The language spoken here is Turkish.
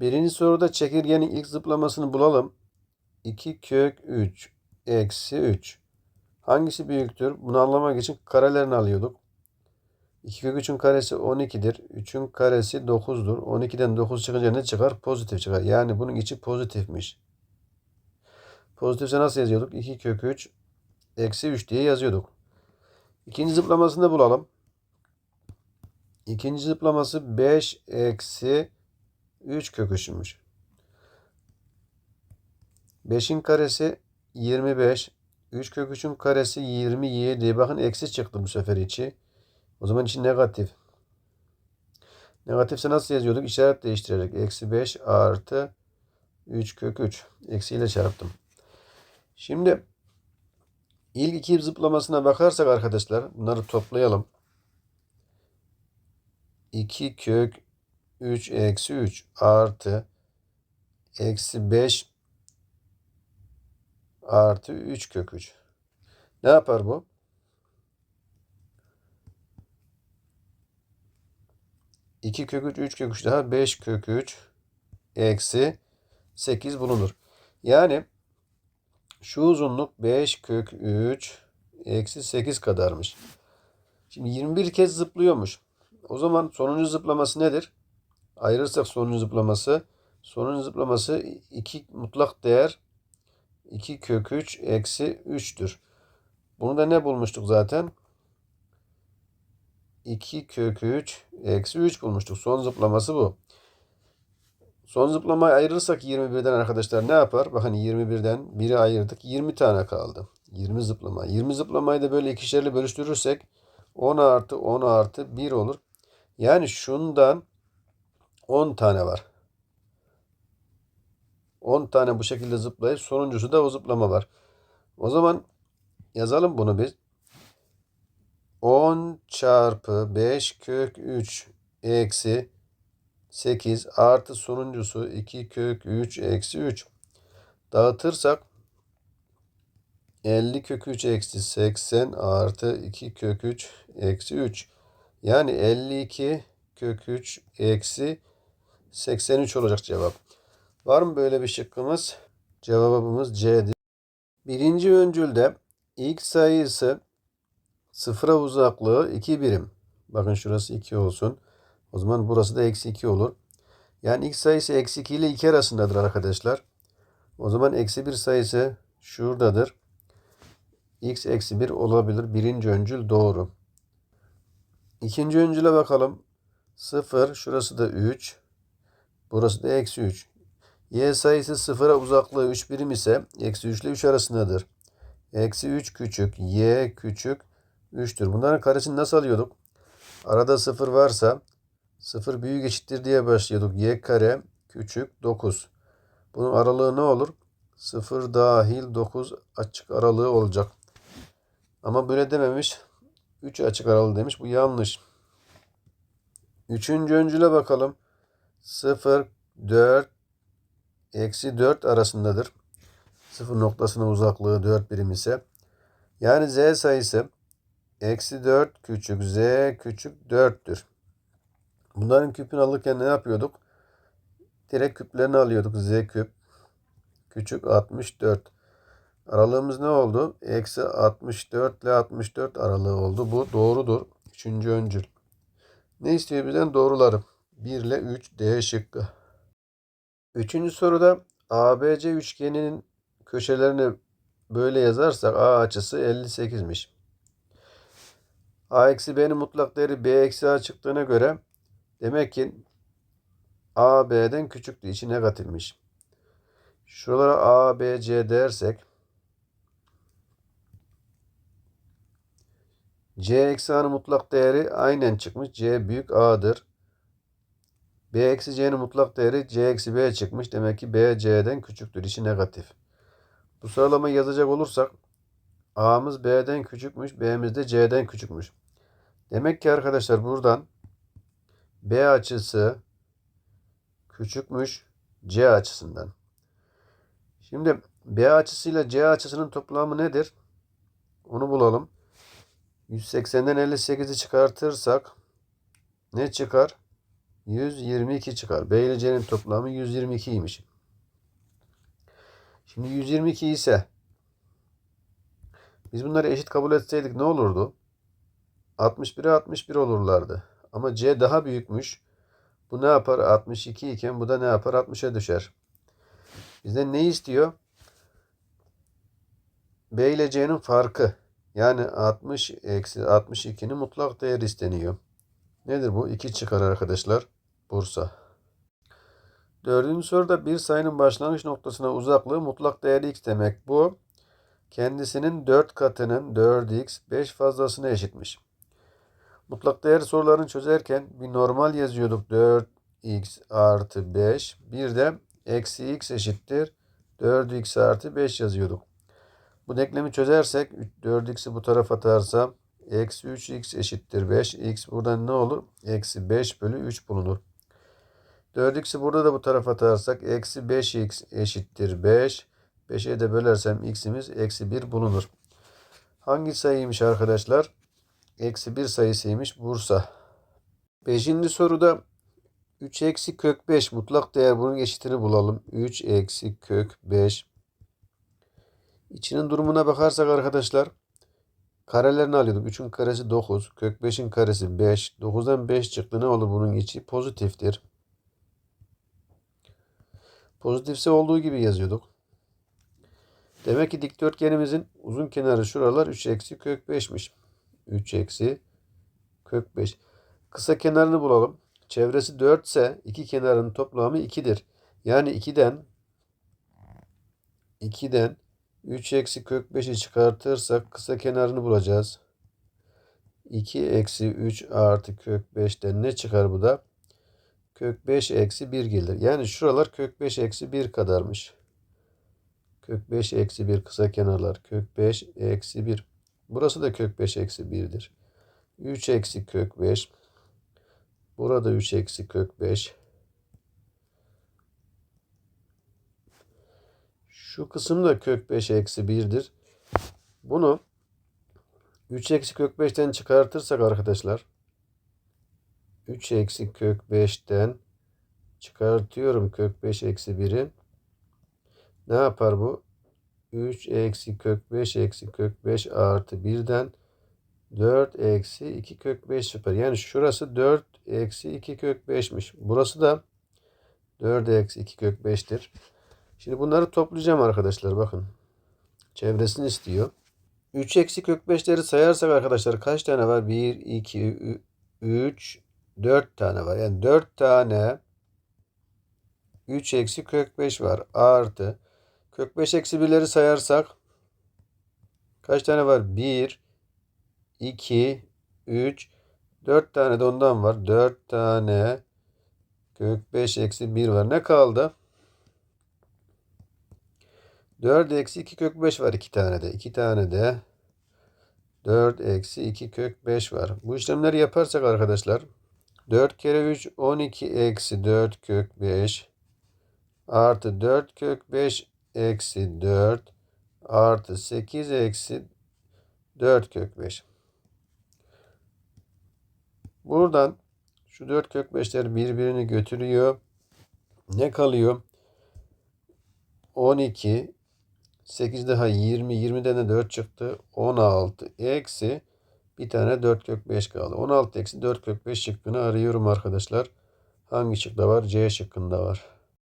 Birinci soruda çekirgenin ilk zıplamasını bulalım. 2 kök 3 eksi 3. Hangisi büyüktür? Bunu anlamak için karelerini alıyorduk. 2 kök 3'ün karesi 12'dir. 3'ün karesi 9'dur. 12'den 9 çıkınca ne çıkar? Pozitif çıkar. Yani bunun içi pozitifmiş. Pozitifse nasıl yazıyorduk? 2 kök 3 eksi 3 diye yazıyorduk. İkinci zıplamasını da bulalım. İkinci zıplaması 5 eksi 3 kök 3'müş. 5'in karesi 25. 3 kök 3'ün karesi 27. Bakın eksi çıktı bu sefer içi. O zaman içi negatif. Negatifse nasıl yazıyorduk? İşaret değiştirerek. Eksi 5 artı 3 kök 3. Eksiyle çarptım. Şimdi ilk iki zıplamasına bakarsak arkadaşlar bunları toplayalım. 2 kök 3 eksi 3 artı eksi 5 artı 3 kök 3. Ne yapar bu? İki kök 3, 3 kök 3 daha 5 kök 3 eksi 8 bulunur. Yani şu uzunluk 5 kök 3 eksi 8 kadarmış. Şimdi 21 kez zıplıyormuş. O zaman sonuncu zıplaması nedir? Ayırırsak sonuncu zıplaması. Sonuncu zıplaması 2 mutlak değer 2 kök 3 eksi 3'tür. Bunu da ne bulmuştuk zaten? 2 kök 3 eksi 3 bulmuştuk. Son zıplaması bu. Son zıplamayı ayırırsak 21'den arkadaşlar ne yapar? Bakın 21'den 1'i ayırdık. 20 tane kaldı. 20 zıplama. 20 zıplamayı da böyle ikişerli bölüştürürsek 10 artı 10 artı 1 olur. Yani şundan 10 tane var. 10 tane bu şekilde zıplayıp sonuncusu da o zıplama var. O zaman yazalım bunu biz. 10 çarpı 5 kök 3 eksi 8 artı sonuncusu 2 kök 3 eksi 3. Dağıtırsak 50 kök 3 eksi 80 artı 2 kök 3 eksi 3. Yani 52 kök 3 eksi 83 olacak cevap. Var mı böyle bir şıkkımız? Cevabımız C'dir. Birinci öncülde ilk sayısı sıfıra uzaklığı 2 birim. Bakın şurası 2 olsun. O zaman burası da eksi 2 olur. Yani ilk sayısı eksi 2 ile 2 arasındadır arkadaşlar. O zaman eksi 1 sayısı şuradadır. x eksi 1 olabilir. Birinci öncül doğru. İkinci öncüle bakalım. 0. Şurası da 3. Burası da eksi 3. Y sayısı sıfıra uzaklığı 3 birim ise eksi 3 ile 3 arasındadır. Eksi 3 küçük, y küçük 3'tür. Bunların karesini nasıl alıyorduk? Arada 0 varsa 0 büyük eşittir diye başlıyorduk. y kare küçük 9. Bunun aralığı ne olur? 0 dahil 9 açık aralığı olacak. Ama böyle dememiş. 3 açık aralığı demiş. Bu yanlış. Üçüncü öncüle bakalım. 0, 4, eksi 4 arasındadır. 0 noktasına uzaklığı 4 birim ise. Yani z sayısı eksi 4 küçük z küçük 4'tür. Bunların küpünü alırken ne yapıyorduk? Direkt küplerini alıyorduk. z küp küçük 64. Aralığımız ne oldu? Eksi 64 ile 64 aralığı oldu. Bu doğrudur. Üçüncü öncül. Ne istiyor bizden? Doğruları. 1 ile 3 D şıkkı. Üçüncü soruda ABC üçgeninin köşelerini böyle yazarsak A açısı 58'miş. A eksi B'nin mutlak değeri B eksi A çıktığına göre demek ki A B'den küçüktü. içi negatifmiş. Şuralara A, B, C dersek C eksi A'nın mutlak değeri aynen çıkmış. C büyük A'dır. B eksi C'nin mutlak değeri C eksi B çıkmış. Demek ki B C'den küçüktür. İçi negatif. Bu sıralamayı yazacak olursak A'mız B'den küçükmüş. B'miz de C'den küçükmüş. Demek ki arkadaşlar buradan B açısı küçükmüş C açısından. Şimdi B açısıyla C açısının toplamı nedir? Onu bulalım. 180'den 58'i çıkartırsak ne çıkar? 122 çıkar. B ile C'nin toplamı 122'ymiş. Şimdi 122 ise biz bunları eşit kabul etseydik ne olurdu? 61'e 61 olurlardı. Ama C daha büyükmüş. Bu ne yapar? 62 iken bu da ne yapar? 60'a düşer. Bizden ne istiyor? B ile C'nin farkı. Yani 60 eksi 62'nin mutlak değer isteniyor. Nedir bu? 2 çıkar arkadaşlar. Bursa. Dördüncü soruda bir sayının başlangıç noktasına uzaklığı mutlak değeri x demek. Bu kendisinin 4 katının 4x 5 fazlasına eşitmiş. Mutlak değer sorularını çözerken bir normal yazıyorduk. 4x artı 5. Bir de eksi x eşittir. 4x artı 5 yazıyorduk. Bu denklemi çözersek 4x'i bu tarafa atarsam eksi 3x eşittir 5. x buradan ne olur? Eksi 5 bölü 3 bulunur. 4x'i burada da bu tarafa atarsak eksi 5x eşittir 5. 5'e de bölersem x'imiz eksi 1 bulunur. Hangi sayıymış arkadaşlar? Eksi 1 sayısıymış Bursa. Beşinci soruda 3 eksi kök 5 mutlak değer bunun eşitini bulalım. 3 eksi kök 5. İçinin durumuna bakarsak arkadaşlar karelerini alıyorduk. 3'ün karesi 9. Kök 5'in karesi 5. 9'dan 5 çıktı. Ne olur bunun içi? Pozitiftir. Pozitifse olduğu gibi yazıyorduk. Demek ki dikdörtgenimizin uzun kenarı şuralar 3 eksi kök 5'miş. 3 eksi kök 5. Kısa kenarını bulalım. Çevresi 4 ise iki kenarın toplamı 2'dir. Yani 2'den 2'den 3 eksi kök 5'i çıkartırsak kısa kenarını bulacağız. 2 eksi 3 artı kök 5'ten ne çıkar bu da? Kök 5 eksi 1 gelir. Yani şuralar kök 5 eksi 1 kadarmış. Kök 5 eksi 1 kısa kenarlar. Kök 5 eksi 1. Burası da kök 5 eksi 1'dir. 3 eksi kök 5. Burada 3 eksi kök 5. Şu kısım da kök 5 eksi 1'dir. Bunu 3 eksi kök 5'ten çıkartırsak arkadaşlar 3 eksi kök 5'ten çıkartıyorum kök 5 eksi 1'i. Ne yapar bu? 3 eksi kök 5 eksi kök 5 artı 1'den 4 eksi 2 kök 5 yapar. Yani şurası 4 eksi 2 kök 5'miş. Burası da 4 eksi 2 kök 5'tir. Şimdi bunları toplayacağım arkadaşlar. Bakın. Çevresini istiyor. 3 eksi kök 5'leri sayarsak arkadaşlar kaç tane var? 1, 2, 3, 4 tane var. Yani 4 tane 3 eksi kök 5 var. Artı. Kök 5 eksi 1'leri sayarsak kaç tane var? 1, 2, 3, 4 tane de ondan var. 4 tane kök 5 eksi 1 var. Ne kaldı? 4 eksi 2 kök 5 var 2 tane de. 2 tane de 4 eksi 2 kök 5 var. Bu işlemleri yaparsak arkadaşlar 4 kere 3 12 eksi 4 kök 5 artı 4 kök 5 eksi 4 artı 8 eksi 4 kök 5. Buradan şu 4 kök 5'ler birbirini götürüyor. Ne kalıyor? 12 8 daha 20. 20'den de 4 çıktı. 16 eksi bir tane 4 kök 5 kaldı. 16 eksi 4 kök 5 şıkkını arıyorum arkadaşlar. Hangi şıkta var? C şıkkında var.